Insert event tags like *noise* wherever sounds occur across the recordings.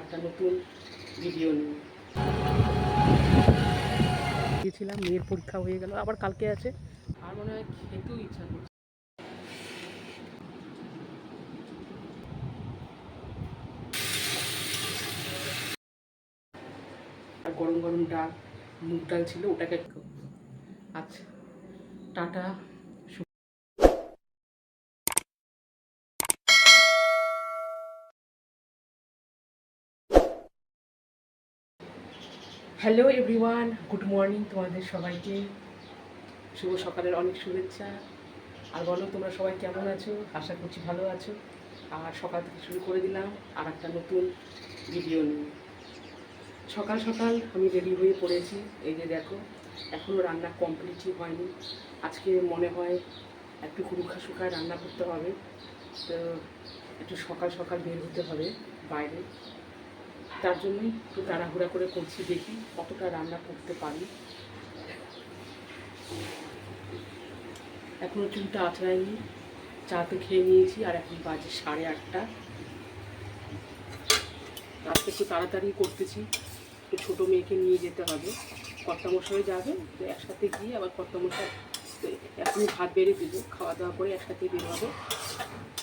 একটা নতুন ভিডিও নিয়ে। গিয়েছিলাম মেয়ের পরীক্ষা হয়ে গেল আবার কালকে আছে। আর মনে হয় খেতেও ইচ্ছা করছে। আর গরম গরম ডাল মুগ ডাল ছিল ওটাকে আচ্ছা টাটা। হ্যালো এভরিওয়ান গুড মর্নিং তোমাদের সবাইকে। শুভ সকালের অনেক শুভেচ্ছা। আর বলো, তোমরা সবাই কেমন আছো? আশা করছি ভালো আছো। আর সকাল থেকে শুরু করে দিলাম আর একটা নতুন ভিডিও নিয়ে। সকাল সকাল আমি রেডি হয়ে পড়েছি। এই যে দেখো এখনও রান্না কমপ্লিটই হয়নি। আজকে মনে হয় একটু রুখা শুকায় রান্না করতে হবে। তো একটু সকাল সকাল বের হতে হবে বাইরে। তার জন্যই একটু তাড়াহুড়া করে করছি দেখি কতটা রান্না করতে পারি। এখনও চুলটা আঁচড়ায়নি চা তো খেয়ে নিয়েছি আর এখন বাজে সাড়ে আটটা। আজকে একটু তাড়াতাড়ি করতেছি, একটু ছোটো মেয়েকে নিয়ে যেতে হবে। কর্তামশাই যাবে, তো একসাথে গিয়ে আবার কর্তামশাই এখনই ভাত বেড়ে দেবো, খাওয়া দাওয়া করে একসাথে বের হবে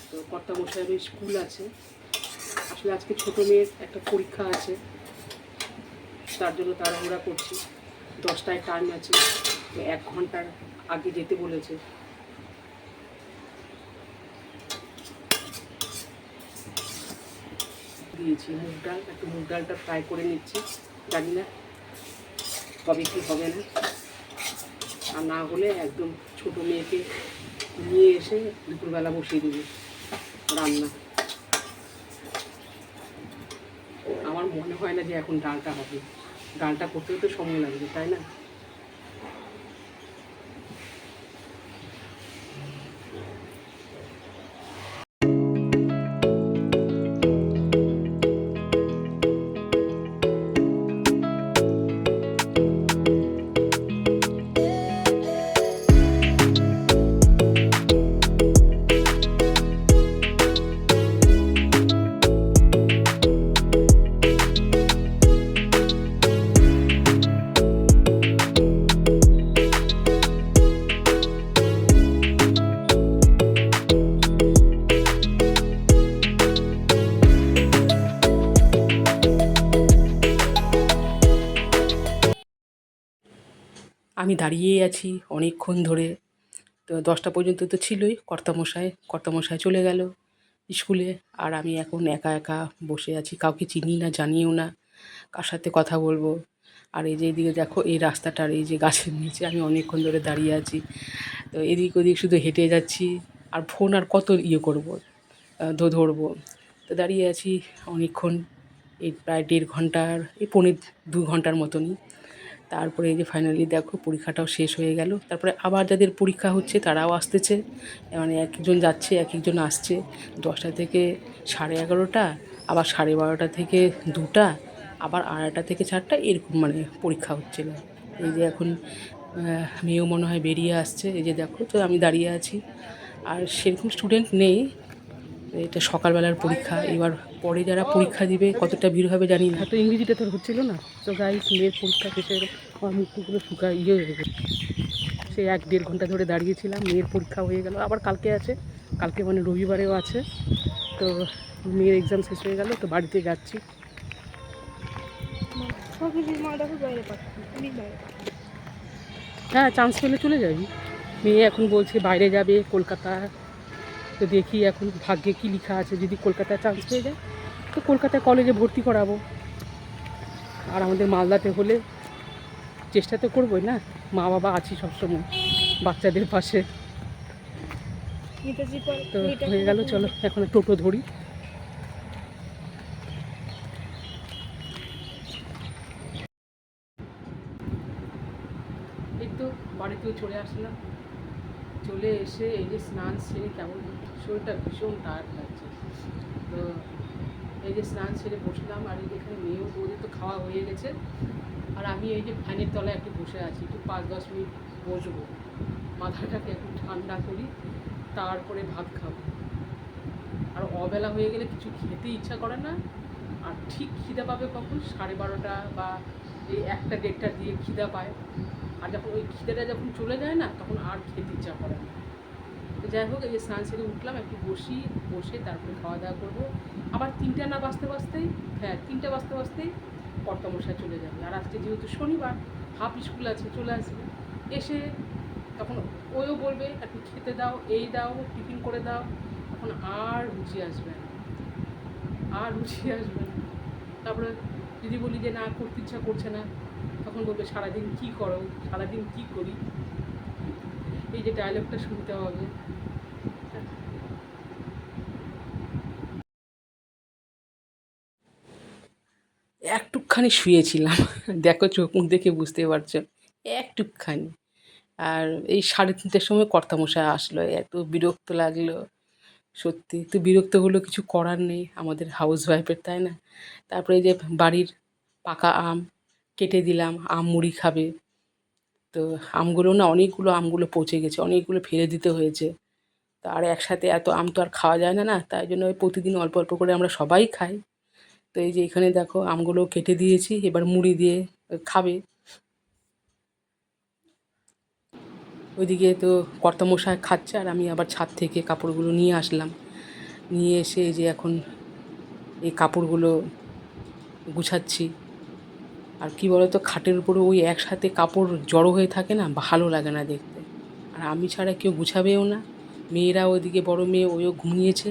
তো কর্তামশাইয়ের স্কুল আছে আসলে আজকে ছোটো মেয়ের একটা পরীক্ষা আছে। তার জন্য তাড়াহুড়া করছি। দশটায় টাইম আছে। এক ঘণ্টার আগে যেতে বলেছে। দিয়েছি। মুগ ডাল, একটু মুগ ডালটা ফ্রাই করে নিচ্ছি। জানি না কবে কি হবে না। আর না হলে একদম ছোটো মেয়েকে নিয়ে এসে দুপুরবেলা বসিয়ে দেবে রান্না আমার মনে হয় না যে এখন ডালটা হবে। ডালটা করতেও তো সময় লাগবে তাই না? আমি দাঁড়িয়েই আছি অনেকক্ষণ ধরে। তো দশটা পর্যন্ত তো ছিলই, কর্তামশাই কর্তামশাই চলে গেল স্কুলে। আর আমি এখন একা একা বসে আছি, কাউকে চিনি না, জানিও না, কার সাথে কথা বলব। আর এই যে এদিকে দেখো, এই রাস্তাটার এই যে গাছের নিচে আমি অনেকক্ষণ ধরে দাঁড়িয়ে আছি। তো এদিক ওদিক শুধু হেঁটে যাচ্ছি, আর ফোন আর কত ইয়ে করব ধরবো। তো দাঁড়িয়ে আছি অনেকক্ষণ, এই প্রায় দেড় ঘণ্টার, এই পৌনে দু ঘণ্টার মতনই। তারপরে এই যে ফাইনালি দেখো পরীক্ষাটাও শেষ হয়ে গেল। তারপরে আবার যাদের পরীক্ষা হচ্ছে তারাও আসতেছে। মানে এক একজন যাচ্ছে এক একজন আসছে। দশটা থেকে সাড়ে এগারোটা, আবার সাড়ে বারোটা থেকে দুটা, আবার আড়াইটা থেকে চারটা, এরকম মানে পরীক্ষা হচ্ছিল। এই যে এখন মেয়েও মনে হয় বেরিয়ে আসছে। এই যে দেখো, তো আমি দাঁড়িয়ে আছি। আর সেরকম স্টুডেন্ট নেই। এটা সকালবেলার পরীক্ষা, এবার পরে যারা পরীক্ষা দিবে, কতটা ভিড় হবে জানি না। তো ইংরেজিটা তোর হচ্ছিল না। তো গাইস মেয়ের পরীক্ষা শেষে আমার মুখগুলো শুকায় ইয়ে হয়ে গেছে। সে এক দেড় ঘণ্টা ধরে দাঁড়িয়েছিলাম, মেয়ের পরীক্ষা হয়ে গেল। আবার কালকে আছে। কালকে মানে রবিবারেও আছে। তো মেয়ের এক্সাম শেষ হয়ে গেল, তো বাড়িতে যাচ্ছি। হ্যাঁ চান্স পেলে চলে যাবি। মেয়ে এখন বলছে বাইরে যাবে, কলকাতা তো দেখি এখন ভাগ্যে কী লেখা আছে যদি কলকাতায় চান্স পেয়ে যায় তো কলকাতায় কলেজে ভর্তি করাবো। আর আমাদের মালদাতে হলে চেষ্টা তো করবোই না মা বাবা আছি সবসময় বাচ্চাদের পাশে। তো হয়ে গেল চলো এখন টোটো ধরি। এই তো বাড়িতেও চলে আসলাম। চলে এসে এই যে স্নান সেরে কেমন শরীরটা ভীষণ টায়ার্ড লাগছে। তো এই যে স্নান সেরে বসলাম, আর এখানে মেয়েও বৌদি তো খাওয়া হয়ে গেছে। আর আমি এই যে ফ্যানের তলায় একটু বসে আছি, একটু পাঁচ দশ মিনিট বসবো। মাথাটাকে একটু ঠান্ডা করি, তারপরে ভাত খাব। আর অবেলা হয়ে গেলে কিছু খেতে ইচ্ছা করে না। আর ঠিক খিদে পাবে কখন? সাড়ে বারোটা বা এই একটা দেড়টা দিয়ে খিদা পায়। আর যখন ওই খিদেটা যখন চলে যায় না, তখন আর খেতে ইচ্ছা করে না। যাই হোক, এই যে স্নান সেরে উঠলাম, একটু বসি, বসে তারপরে খাওয়া দাওয়া করব। আবার তিনটা না বাজতে বাজতেই হ্যাঁ তিনটা বাজতে বাজতেই কর্তামশায় চলে যাবে। আর আজকে যেহেতু শনিবার, হাফ স্কুল আছে, চলে আসবে। এসে তখন ওও বলবে, একটু খেতে দাও, এই দাও, টিফিন করে দাও। তখন আর রুচি আসবে না। আর রুচি আসবে না। তারপরে যদি বলি যে, না, করতে ইচ্ছা করছে না। তখন বলবে, সারাদিন কী করো? সারাদিন কী করি? এই যে ডায়লগটা শুনতে হবে। একটুখানি শুয়েছিলাম। *laughs* দেখো চোখ মুখ দেখে বুঝতে পারছ। একটুখানি। আর এই সাড়ে তিনটের সময় কর্তামশাই আসলো। এত বিরক্ত লাগল। সত্যি, তো বিরক্ত হলো কিছু করার নেই। আমাদের হাউস ওয়াইফের তাই না? তারপরে যে বাড়ির পাকা আম কেটে দিলাম, আম মুড়ি খাবে। তো আমগুলো না, অনেকগুলো আমগুলো পচে গেছে, অনেকগুলো ফেলে দিতে হয়েছে। তো আর একসাথে এত আম তো আর খাওয়া যায় না না? তাই জন্য প্রতিদিন অল্প অল্প করে আমরা সবাই খাই। তো এই যে এখানে দেখো আমগুলো কেটে দিয়েছি, এবার মুড়ি দিয়ে খাবে। ওইদিকে তো কর্তামশাই খাচ্ছে আর আমি আবার ছাদ থেকে কাপড়গুলো নিয়ে আসলাম। নিয়ে এসে এই যে এখন এই কাপড়গুলো গুছাচ্ছি। আর কি বলতো, খাটের উপরে ওই একসাথে কাপড় জড়ো হয়ে থাকে না, ভালো লাগে না দেখতে। আর আমি ছাড়া কেউ গুছাবেও না। মেয়েরা ওইদিকে, বড় মেয়ে, ওইও ঘুমিয়েছে।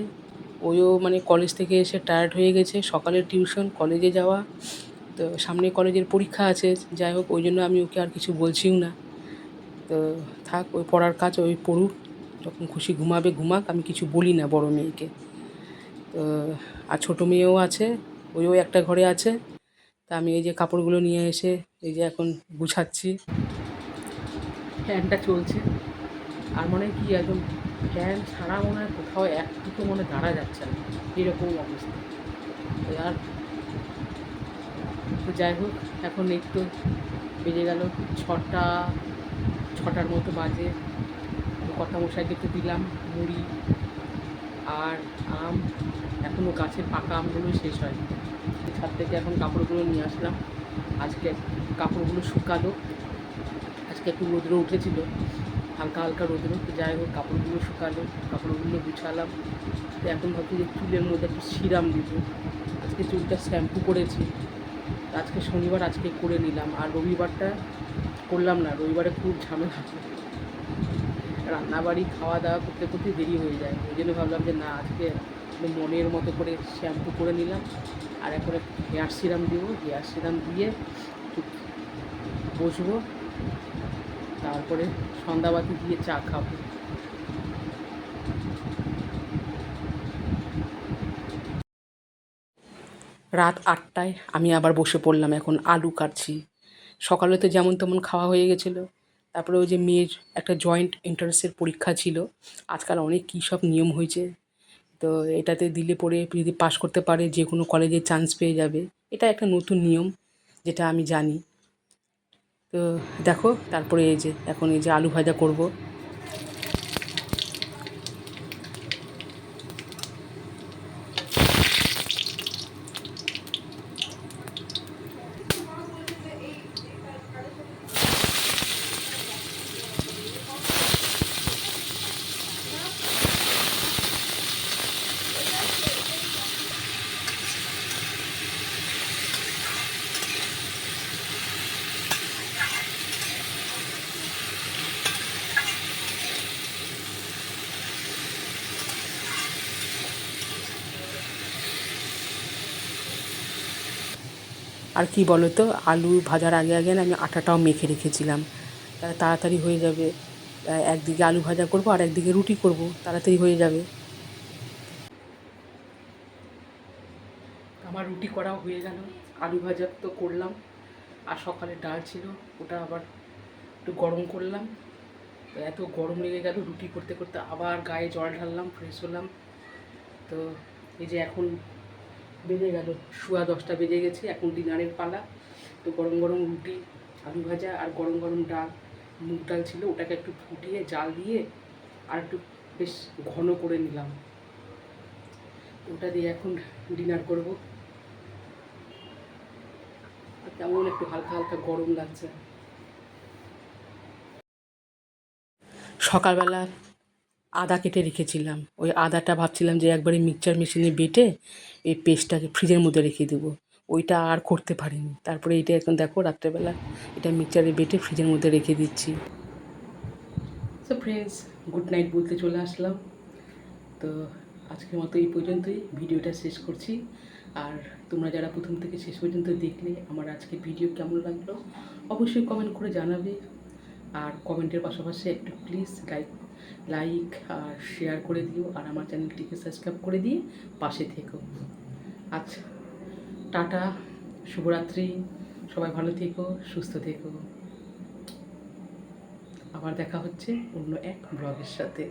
ওইও মানে কলেজ থেকে এসে টায়ার্ড হয়ে গেছে। সকালের টিউশন কলেজে যাওয়া, তো সামনে কলেজের পরীক্ষা আছে, যাই হোক, ওই জন্য আমি ওকে আর কিছু বলছিও না। তো থাক, ওই পড়ার কাজ ওই পড়ুক, যখন খুশি ঘুমাবে, ঘুমাক, আমি কিছু বলি না বড় মেয়েকে। তো, আর ছোটো মেয়েও আছে, ওইও একটা ঘরে আছে। তা আমি এই যে কাপড়গুলো নিয়ে এসে, এই যে এখন গুছাচ্ছি। ফ্যানটা চলছে। আর মনে হয় কি একদম ফ্যান ছাড়া মনে হয় কোথাও এক একটুকু মনে দাঁড়া যাচ্ছে না। এরকম অবস্থা। আর তো যাই হোক, এখন তো বেজে গেল ছটা, ছটার মতো বাজে। কথা মশাইকে তো দিলাম মুড়ি আর আম। এখনও গাছের পাকা আমগুলো শেষ হয় ছাদ থেকে এখন কাপড়গুলো নিয়ে আসলাম। আজকে কাপড়গুলো শুকালো। আজকে একটু রোদ্র উঠেছিল। হালকা হালকা রোদ্র তো যাই হোক, কাপড়গুলো শুকালো, কাপড়গুলো গুছালাম। তো এখন ভাবছি যে চুলের মধ্যে একটু সিরাম দিব। আজকে চুলটা শ্যাম্পু করেছি। আজকে শনিবার, আজকে করে নিলাম। আর রবিবারটা করলাম না, রবিবারে খুব ঝামেলা। রান্নাবাড়ি খাওয়া দাওয়া করতে করতে দেরি হয়ে যায়। ওই জন্য ভাবলাম যে না, আজকে মনের মতো করে শ্যাম্পু করে নিলাম। আর এখন হেয়ার সিরাম দিব। হেয়ার সিরাম দিয়ে বসবো। তারপরে সন্ধ্যাবাতি দিয়ে চা খাব। রাত আটটায় আমি আবার বসে পড়লাম এখন আলু কাটছি। সকালে তো যেমন তেমন খাওয়া হয়ে গেছিল। তারপরে ওই যে মেয়ের একটা জয়েন্ট এন্ট্রান্সের পরীক্ষা ছিল। আজকাল অনেক কী সব নিয়ম হয়েছে। তো এটাতে দিলে পরে যদি পাশ করতে পারে যে কোনো কলেজে চান্স পেয়ে যাবে। এটা একটা নতুন নিয়ম, যেটা আমি জানি। তো দেখো তারপরে এই যে এখন এই যে আলু ভাজা করব। আর কি বলো তো, আলু ভাজার আগে আগে আমি আটাটাও মেখে রেখেছিলাম। তাড়াতাড়ি হয়ে যাবে। একদিকে আলু ভাজা করব আর একদিকে রুটি করব, তাড়াতাড়ি হয়ে যাবে। আমার রুটি করাও হয়ে গেল। আলু ভাজা তো করলাম। আর সকালে ডাল ছিল, ওটা আবার একটু গরম করলাম। এত গরম লেগে গেল রুটি করতে করতে, আবার গায়ে জল ঢাললাম ফ্রেশ হলাম। তো এই যে এখন বেজে গেল। সোয়া দশটা বেজে গেছে, এখন ডিনারের পালা। তো গরম গরম রুটি, আলু ভাজা আর গরম গরম ডাল। মুগ ডাল ছিল, ওটাকে একটু ফুটিয়ে, জাল দিয়ে আর একটু বেশ ঘন করে নিলাম। ওটা দিয়ে এখন ডিনার করব। আর কেমন একটু হালকা হালকা গরম লাগছে। সকালবেলা আদা কেটে রেখেছিলাম। ওই আদাটা ভাবছিলাম যে একবারে মিক্সচার মেশিনে বেটে এই পেস্টটাকে ফ্রিজের মধ্যে রেখে দেবো। ওইটা আর করতে পারিনি। তারপরে এটা এখন দেখো রাত্রেবেলা এটা মিক্সচারে বেটে ফ্রিজের মধ্যে রেখে দিচ্ছি। সো ফ্রেন্ডস গুড নাইট বলতে চলে আসলাম। তো আজকের মতো এই পর্যন্তই। ভিডিওটা শেষ করছি। আর তোমরা যারা প্রথম থেকে শেষ পর্যন্ত দেখলে আমার আজকে ভিডিও কেমন লাগল, অবশ্যই কমেন্ট করে জানাবে। আর কমেন্টের পাশাপাশি একটু প্লিজ লাইক লাইক আর শেয়ার করে দিও, আর আমার চ্যানেলটিকে সাবস্ক্রাইব করে দিয়ে পাশে থেকো। আচ্ছা টাটা, শুভরাত্রি, সবাই ভালো থেকো, সুস্থ থেকো। আবার দেখা হচ্ছে অন্য এক ব্লগের সাথে।